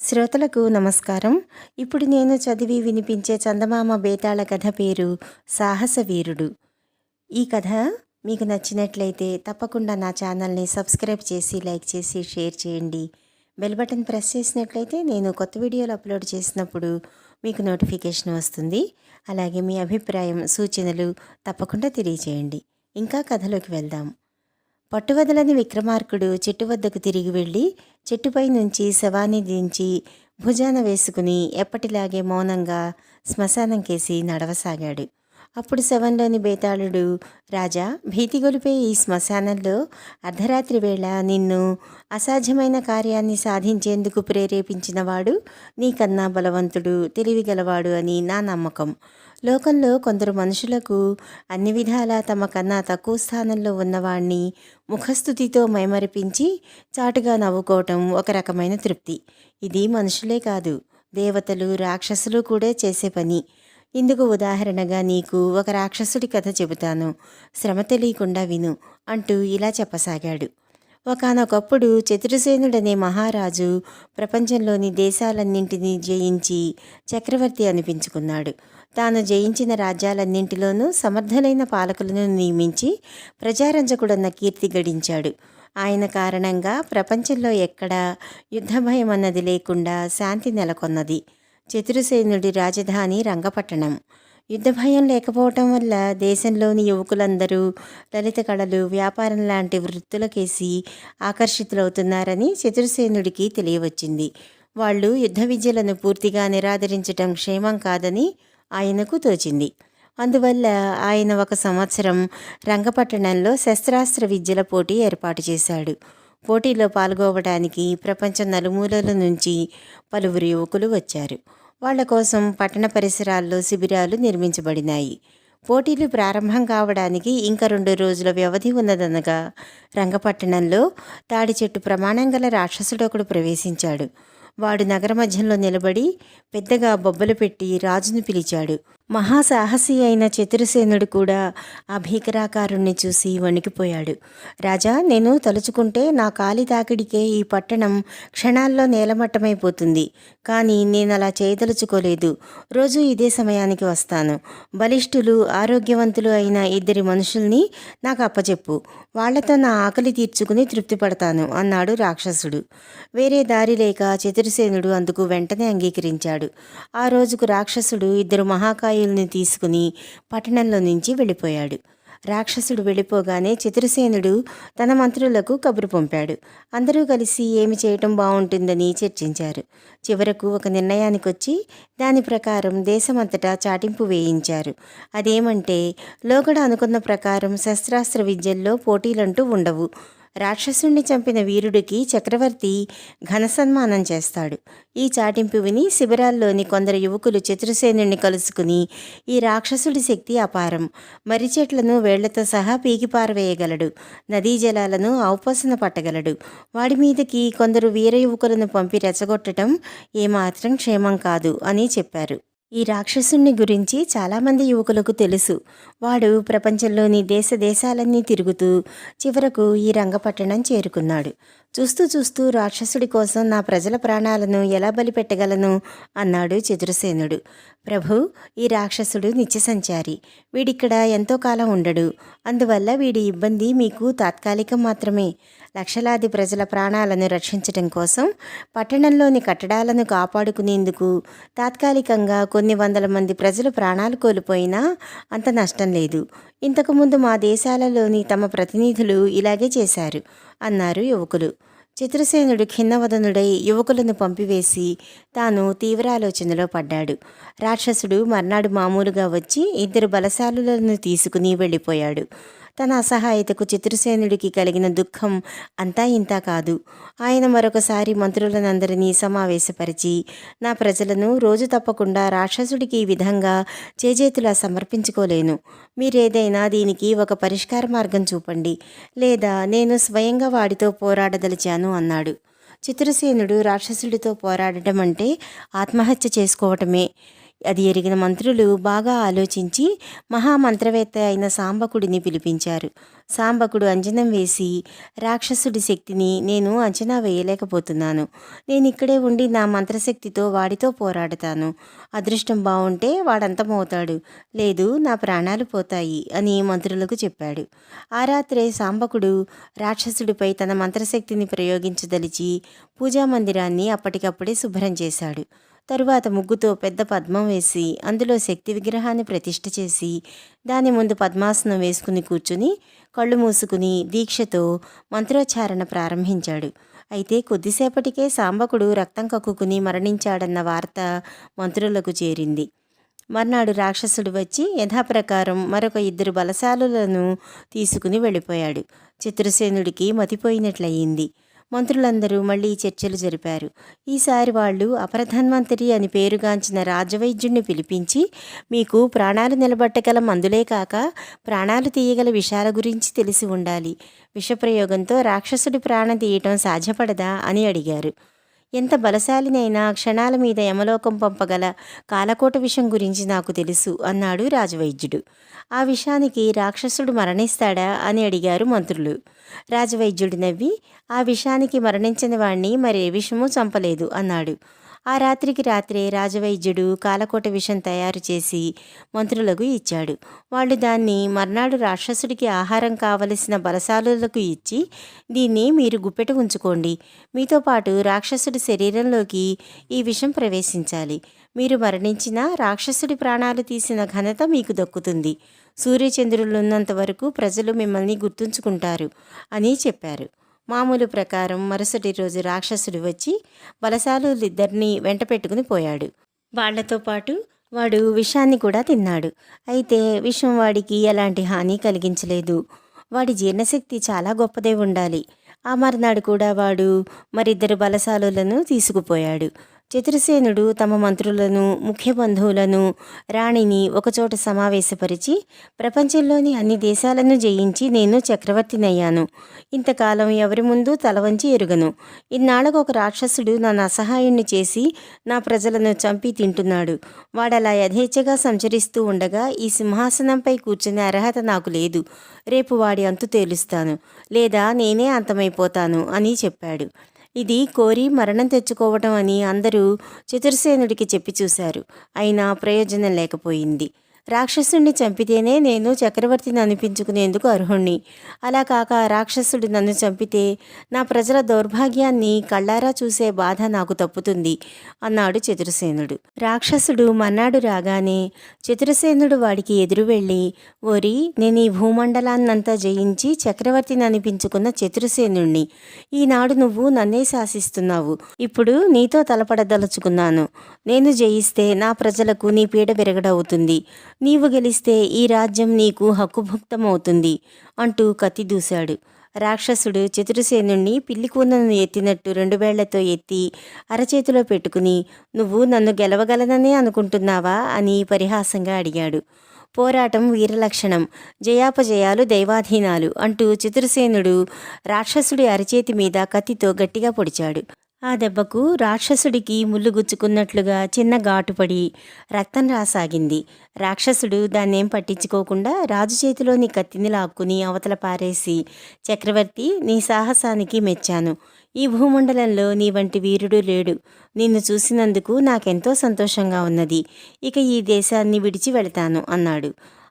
శ్రోతలకు నమస్కారం. ఇప్పుడు నేను చదివి వినిపించే చందమామ బేతాళ కథ పేరు సాహస వీరుడు. ఈ కథ మీకు నచ్చినట్లయితే తప్పకుండా నా ఛానల్ని సబ్స్క్రైబ్ చేసి లైక్ చేసి షేర్ చేయండి. బెల్ బటన్ ప్రెస్ చేసినట్లయితే నేను కొత్త వీడియోలు అప్లోడ్ చేసినప్పుడు మీకు నోటిఫికేషన్ వస్తుంది. అలాగే మీ అభిప్రాయం సూచనలు తప్పకుండా తెలియజేయండి ఇంకా కథలోకి వెళ్దాం. పట్టువదలని విక్రమార్కుడు చెట్టు వద్దకు తిరిగి వెళ్ళి చెట్టుపై నుంచి శవాన్ని దించి భుజాన వేసుకుని ఎప్పటిలాగే మౌనంగా శ్మశానంకేసి నడవసాగాడు. అప్పుడు శవంలోని బేతాళుడు రాజా భీతిగొలిపే ఈ శ్మశానంలో అర్ధరాత్రి వేళ నిన్ను అసాధ్యమైన కార్యాన్ని సాధించేందుకు ప్రేరేపించినవాడు నీకన్నా బలవంతుడు తెలివిగలవాడు అని నా నమ్మకం. లోకంలో కొందరు మనుషులకు అన్ని విధాలా తమ కన్నా తక్కువ స్థానంలో ఉన్నవాణ్ణి ముఖస్థుతితో మైమరిపించి చాటుగా నవ్వుకోవటం ఒక రకమైన తృప్తి. ఇది మనుషులే కాదు దేవతలు రాక్షసులు కూడా చేసే పని. ఇందుకు ఉదాహరణగా నీకు ఒక రాక్షసుడి కథ చెబుతాను. శ్రమ తెలియకుండా విను అంటూ ఇలా చెప్పసాగాడు. ఒకనొకప్పుడు చతురసేనుడనే మహారాజు ప్రపంచంలోని దేశాలన్నింటినీ జయించి చక్రవర్తి అనిపించుకున్నాడు. తాను జయించిన రాజ్యాలన్నింటిలోనూ సమర్థులైన పాలకులను నియమించి ప్రజారంజకుడన్న కీర్తి గడించాడు. ఆయన కారణంగా ప్రపంచంలో ఎక్కడా యుద్ధ భయం అన్నది లేకుండా శాంతి నెలకొన్నది. చతురసేనుడి రాజధాని రంగపట్టణం. యుద్ధ భయం లేకపోవటం వల్ల దేశంలోని యువకులందరూ లలిత కళలు వ్యాపారం లాంటి వృత్తులకేసి ఆకర్షితులవుతున్నారని చతురసేనుడికి తెలియవచ్చింది. వాళ్ళు యుద్ధ విద్యలను పూర్తిగా నిరాదరించటం క్షేమం కాదని ఆయనకు తోచింది. అందువల్ల ఆయన ఒక సంవత్సరం రంగపట్టణంలో శస్త్రాస్త్ర విద్యల పోటీ ఏర్పాటు చేశాడు. పోటీలో పాల్గొవడానికి ప్రపంచం నలుమూలల నుంచి పలువురు యువకులు వచ్చారు. వాళ్ళ కోసం పట్టణ పరిసరాల్లో శిబిరాలు నిర్మించబడినాయి. పోటీలు ప్రారంభం కావడానికి ఇంకా రెండు రోజుల వ్యవధి ఉన్నదనగా రంగపట్టణంలో తాడి చెట్టు ప్రమాణం గల రాక్షసుడు ఒకడు ప్రవేశించాడు. వాడు నగర మధ్యంలో నిలబడి పెద్దగా బొబ్బలు పెట్టి రాజును పిలిచాడు. మహాసాహసి అయిన చతురసేనుడు కూడా ఆ భీకరాకారుణ్ణి చూసి వణికిపోయాడు. రాజా నేను తలుచుకుంటే నా కాలి తాకిడికే ఈ పట్టణం క్షణాల్లో నేలమట్టమైపోతుంది. కానీ నేను అలా చేయదలుచుకోలేదు. రోజు ఇదే సమయానికి వస్తాను. బలిష్ఠులు ఆరోగ్యవంతులు అయిన ఇద్దరి మనుషుల్ని నాకు అప్పచెప్పు. వాళ్ళతో నా ఆకలి తీర్చుకుని తృప్తి పడతాను అన్నాడు రాక్షసుడు. వేరే దారి లేక చతురసేనుడు అందుకు వెంటనే అంగీకరించాడు. ఆ రోజుకు రాక్షసుడు ఇద్దరు మహాకాయ మహాకాయుల్ని తీసుకుని పట్టణంలో నుంచి వెళ్ళిపోయాడు. రాక్షసుడు వెళ్ళిపోగానే చతురసేనుడు తన మంత్రులకు కబురు పంపాడు. అందరూ కలిసి ఏమి చేయటం బాగుంటుందని చర్చించారు. చివరకు ఒక నిర్ణయానికి వచ్చి దాని ప్రకారం దేశమంతటా చాటింపు వేయించారు. అదేమంటే లోగడ అనుకున్న ప్రకారం శస్త్రాస్త్ర విద్యల్లో పోటీలంటూ ఉండవు. రాక్షసుణ్ణి చంపిన వీరుడికి చక్రవర్తి ఘనసన్మానం చేస్తాడు. ఈ చాటింపు విని శిబిరాల్లోని కొందరు యువకులు చతురసేనుణ్ణి కలుసుకుని ఈ రాక్షసుడి శక్తి అపారం. మర్రి చెట్లను వేళ్ళతో సహా పీకిపారవేయగలడు నదీ జలాలను ఔపసన పట్టగలడు. వాడి మీదకి కొందరు వీర యువకులను పంపి రెచ్చగొట్టడం ఏమాత్రం క్షేమం కాదు అని చెప్పారు. ఈ రాక్షసుని గురించి చాలామంది యువకులకు తెలుసు. వాడు ప్రపంచంలోని దేశ దేశాలన్నీ తిరుగుతూ చివరకు ఈ రంగపట్టణం చేరుకున్నాడు. చూస్తూ చూస్తూ రాక్షసుడి కోసం నా ప్రజల ప్రాణాలను ఎలా బలిపెట్టగలను అన్నాడు చతురసేనుడు. ప్రభు ఈ రాక్షసుడు నిత్యసంచారి. వీడిక్కడ ఎంతో కాలం ఉండడు. అందువల్ల వీడి ఇబ్బంది మీకు తాత్కాలికం మాత్రమే. లక్షలాది ప్రజల ప్రాణాలను రక్షించటం కోసం పట్టణంలోని కట్టడాలను కాపాడుకునేందుకు తాత్కాలికంగా కొన్ని వందల మంది ప్రజలు ప్రాణాలు కోల్పోయినా అంత నష్టం లేదు. ఇంతకుముందు మా దేశాలలోని తమ ప్రతినిధులు ఇలాగే చేశారు. అన్నారు యువకులు. చిత్రసేనుడు ఖిన్నవదనుడై యువకులను పంపివేసి తాను తీవ్రాలోచనలో పడ్డాడు. రాక్షసుడు మర్నాడు మామూలుగా వచ్చి ఇద్దరు బలశాలులను తీసుకుని వెళ్ళిపోయాడు. తన అసహాయతకు చిత్రసేనుడికి కలిగిన దుఃఖం అంతా ఇంతా కాదు. ఆయన మరొకసారి మంత్రులనందరినీ సమావేశపరిచి నా ప్రజలను రోజు తప్పకుండా రాక్షసుడికి ఈ విధంగా చేజేతులా సమర్పించుకోలేను. మీరేదైనా దీనికి ఒక పరిష్కార మార్గం చూపండి. లేదా నేను స్వయంగా వాడితో పోరాడదలిచాను అన్నాడు. చిత్రసేనుడు రాక్షసుడితో పోరాడటం అంటే ఆత్మహత్య చేసుకోవటమే. అది ఎరిగిన మంత్రులు బాగా ఆలోచించి మహామంత్రవేత్త అయిన సాంబకుడిని పిలిపించారు. సాంబకుడు అంజనం వేసి రాక్షసుడి శక్తిని నేను అంచనా వేయలేకపోతున్నాను. నేను ఇక్కడే ఉండి నా మంత్రశక్తితో వాడితో పోరాడతాను. అదృష్టం బాగుంటే వాడంతమవుతాడు లేదు నా ప్రాణాలు పోతాయి అని మంత్రులకు చెప్పాడు. ఆ రాత్రే సాంబకుడు రాక్షసుడిపై తన మంత్రశక్తిని ప్రయోగించదలిచి పూజా మందిరాన్ని అప్పటికప్పుడే శుభ్రం చేశాడు. తరువాత ముగ్గుతో పెద్ద పద్మం వేసి అందులో శక్తి విగ్రహాన్ని ప్రతిష్ఠ చేసి దాని ముందు పద్మాసనం వేసుకుని కూర్చుని కళ్ళు మూసుకుని దీక్షతో మంత్రోచ్చారణ ప్రారంభించాడు. అయితే కొద్దిసేపటికే సాంబకుడు రక్తం కక్కుకుని మరణించాడన్న వార్త మంత్రులకు చేరింది. మర్నాడు రాక్షసుడు వచ్చి యథాప్రకారం మరొక ఇద్దరు బలశాలులను తీసుకుని వెళ్ళిపోయాడు. చిత్రసేనుడికి మతిపోయినట్లయింది. మంత్రులందరూ మళ్ళీ చర్చలు జరిపారు. ఈసారి వాళ్ళు అపరధన్వంతరి అని పేరుగాంచిన రాజవైద్యుణ్ణి పిలిపించి మీకు ప్రాణాలు నిలబట్టగల మందులే కాక ప్రాణాలు తీయగల విషాల గురించి తెలిసి ఉండాలి. విషప్రయోగంతో రాక్షసుడి ప్రాణం తీయటం సాధ్యపడదా అని అడిగారు. ఎంత బలశాలినైనా క్షణాల మీద యమలోకం పంపగల కాలకోట విషం గురించి నాకు తెలుసు అన్నాడు రాజవైద్యుడు. ఆ విషానికి రాక్షసుడు మరణిస్తాడా అని అడిగారు మంత్రులు. రాజవైద్యుడు నవ్వి ఆ విషానికి మరణించిన వాణ్ణి మరే విషము చంపలేదు అన్నాడు. ఆ రాత్రికి రాత్రే రాజవైద్యుడు కాలకోట విషం తయారు చేసి మంత్రులకు ఇచ్చాడు. వాళ్ళు దాన్ని మర్నాడు రాక్షసుడికి ఆహారం కావలసిన బలశాలులకు ఇచ్చి దీన్ని మీరు గుప్పెట ఉంచుకోండి. మీతో పాటు రాక్షసుడి శరీరంలోకి ఈ విషం ప్రవేశించాలి. మీరు మరణించినా రాక్షసుడి ప్రాణాలు తీసిన ఘనత మీకు దక్కుతుంది. సూర్యచంద్రులున్నంత వరకు ప్రజలు మిమ్మల్ని గుర్తుంచుకుంటారు అని చెప్పారు. మామూలు ప్రకారం మరుసటి రోజు రాక్షసుడు వచ్చి బలశాలులిద్దరినీ వెంట పెట్టుకుని పోయాడు. వాళ్ళతో పాటు వాడు విషాన్ని కూడా తిన్నాడు. అయితే విషం వాడికి ఎలాంటి హాని కలిగించలేదు. వాడి జీర్ణశక్తి చాలా గొప్పదే ఉండాలి. ఆ మర్నాడు కూడా వాడు మరిద్దరు బలశాలులను తీసుకుపోయాడు. చతురసేనుడు తమ మంత్రులను ముఖ్య బంధువులను రాణిని ఒకచోట సమావేశపరిచి ప్రపంచంలోని అన్ని దేశాలను జయించి నేను చక్రవర్తినయ్యాను. ఇంతకాలం ఎవరి ముందు తలవంచి ఎరుగను. ఇన్నాళ్ళకు ఒక రాక్షసుడు నన్ను అసహాయుణ్ణి చేసి నా ప్రజలను చంపి తింటున్నాడు. వాడలా యథేచ్ఛగా సంచరిస్తూ ఉండగా ఈ సింహాసనంపై కూర్చునే అర్హత నాకు లేదు. రేపు వాడి అంతు తేలుస్తాను. లేదా నేనే అంతమైపోతాను అని చెప్పాడు. ఇది కోరి మరణం తెచ్చుకోవటం అని అందరూ చతుర్సేనుడికి చెప్పి చూశారు. అయినా ప్రయోజనం లేకపోయింది. రాక్షసుణ్ణి చంపితేనే నేను చక్రవర్తిని అనిపించుకునేందుకు అర్హుణ్ణి. అలా కాక రాక్షసుడు నన్ను చంపితే నా ప్రజల దౌర్భాగ్యాన్ని కళ్ళారా చూసే బాధ నాకు తప్పుతుంది అన్నాడు చతురసేనుడు. రాక్షసుడు మన్నాడు రాగానే చతురసేనుడు వాడికి ఎదురు వెళ్ళి ఓరి నేను ఈ భూమండలాన్నంతా జయించి చక్రవర్తిని అనిపించుకున్న చతురసేనుణ్ణి. ఈనాడు నువ్వు నన్నే శాసిస్తున్నావు. ఇప్పుడు నీతో తలపడదలుచుకున్నాను. నేను జయిస్తే నా ప్రజలకు నీ పీడ విరగడవుతుంది. నీవు గెలిస్తే ఈ రాజ్యం నీకు హక్కుభుక్తమవుతుంది అంటూ కత్తి దూశాడు. రాక్షసుడు చతురసేనుణ్ణి పిల్లి కూనను ఎత్తినట్టు రెండు వేళ్ళతో ఎత్తి అరచేతిలో పెట్టుకుని నువ్వు నన్ను గెలవగలననే అనుకుంటున్నావా? అని పరిహాసంగా అడిగాడు. పోరాటం వీరలక్షణం జయాపజయాలు దైవాధీనాలు అంటూ చతురసేనుడు రాక్షసుడి అరచేతి మీద కత్తితో గట్టిగా పొడిచాడు. ఆ దెబ్బకు రాక్షసుడికి ముళ్ళు గుచ్చుకున్నట్లుగా చిన్న ఘాటుపడి రక్తం రాసాగింది. రాక్షసుడు దాన్నేం పట్టించుకోకుండా రాజు చేతిలోని కత్తిని లాక్కుని అవతల పారేసి చక్రవర్తి నీ సాహసానికి మెచ్చాను. ఈ భూమండలంలో నీ వంటి వీరుడు లేడు. నిన్ను చూసినందుకు నాకెంతో సంతోషంగా ఉన్నది. ఇక ఈ దేశాన్ని విడిచి వెళతాను అన్నాడు.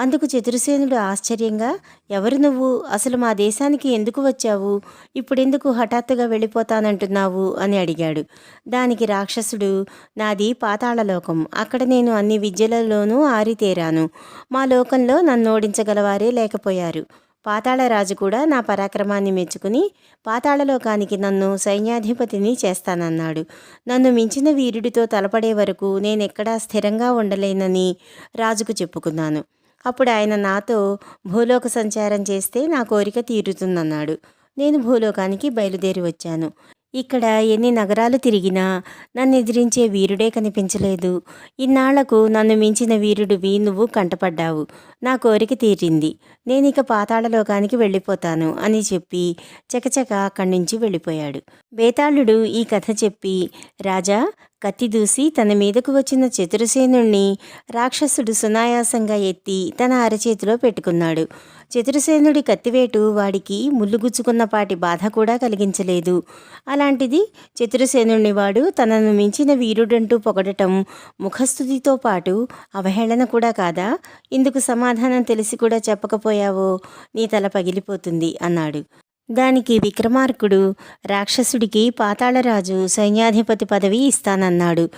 అందుకు చతురసేనుడు ఆశ్చర్యంగా ఎవరు నువ్వు? అసలు మా దేశానికి ఎందుకు వచ్చావు? ఇప్పుడెందుకు హఠాత్తుగా వెళ్ళిపోతానంటున్నావు? అని అడిగాడు. దానికి రాక్షసుడు నాది పాతాళలోకం అక్కడ నేను అన్ని విద్యలలోనూ ఆరితేరాను. మా లోకంలో నన్ను ఓడించగలవారే లేకపోయారు. పాతాళరాజు కూడా నా పరాక్రమాన్ని మెచ్చుకుని పాతాళలోకానికి నన్ను సైన్యాధిపతిని చేస్తానన్నాడు. నన్ను మించిన వీరుడితో తలపడే వరకు నేనెక్కడా స్థిరంగా ఉండలేనని రాజుకు చెప్పుకున్నాను. అప్పుడు ఆయన నాతో భూలోక సంచారం చేస్తే నా కోరిక తీరుతుందన్నాడు. నేను భూలోకానికి బయలుదేరి వచ్చాను. ఇక్కడ ఎన్ని నగరాలు తిరిగినా నన్ను ఎదిరించే వీరుడే కనిపించలేదు. ఇన్నాళ్ళకు నన్ను మించిన వీరుడివి నువ్వు కంటపడ్డావు. నా కోరిక తీరింది. నేనిక పాతాళలోకానికి వెళ్ళిపోతాను అని చెప్పి చకచక అక్కడి నుంచి వెళ్ళిపోయాడు. బేతాళుడు ఈ కథ చెప్పి రాజా కత్తి దూసి తన మీదకు వచ్చిన చతురసేనుణ్ణి రాక్షసుడు సునాయాసంగా ఎత్తి తన అరచేతిలో పెట్టుకున్నాడు. చతురసేనుడి కత్తివేటు వాడికి ముల్లుగుచ్చుకున్నపాటి బాధ కూడా కలిగించలేదు. అలాంటిది చతురసేనుణ్ణి వాడు తనను మించిన వీరుడంటూ పొగడటం ముఖస్థుతితో పాటు అవహేళన కూడా కాదా? ఇందుకు సమాధానం తెలిసి కూడా చెప్పకపోయావో నీ తల పగిలిపోతుంది అన్నాడు. దానికి విక్రమార్కుడు రాక్షసుడికి పాతాళరాజు సైన్యాధిపతి పదవి ఇస్తానన్నాడు.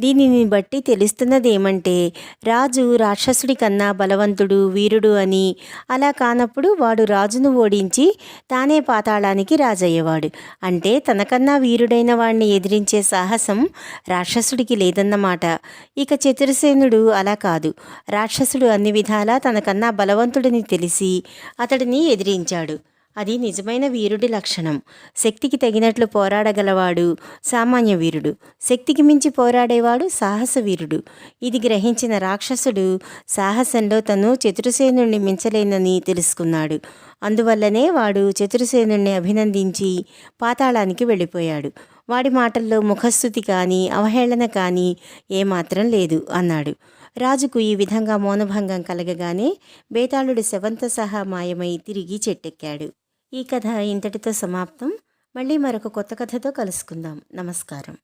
దీనిని బట్టి తెలుస్తున్నదేమంటే రాజు రాక్షసుడి కన్నా బలవంతుడు వీరుడు అని. అలా కానప్పుడు వాడు రాజును ఓడించి తానే పాతాళానికి రాజయ్యేవాడు. అంటే తనకన్నా వీరుడైన వాణ్ణి ఎదిరించే సాహసం రాక్షసుడికి లేదన్నమాట. ఇక చతురసేనుడు అలా కాదు. రాక్షసుడు అన్ని విధాలా తనకన్నా బలవంతుడిని తెలిసి అతడిని ఎదిరించాడు. అది నిజమైన వీరుడి లక్షణం. శక్తికి తగినట్లు పోరాడగలవాడు సామాన్య వీరుడు. శక్తికి మించి పోరాడేవాడు సాహస వీరుడు. ఇది గ్రహించిన రాక్షసుడు సాహసంలో తను చతురసేనుణ్ణి మించలేనని తెలుసుకున్నాడు. అందువల్లనే వాడు చతురసేనుణ్ణి అభినందించి పాతాళానికి వెళ్ళిపోయాడు. వాడి మాటల్లో ముఖస్థుతి కానీ అవహేళన కానీ ఏమాత్రం లేదు అన్నాడు. రాజుకు ఈ విధంగా మౌనభంగం కలగగానే బేతాళుడు శవంత సహా మాయమై తిరిగి చెట్టెక్కాడు. ఈ కథ ఇంతటితో సమాప్తం. మళ్ళీ మరొక కొత్త కథతో కలుసుకుందాం. నమస్కారం.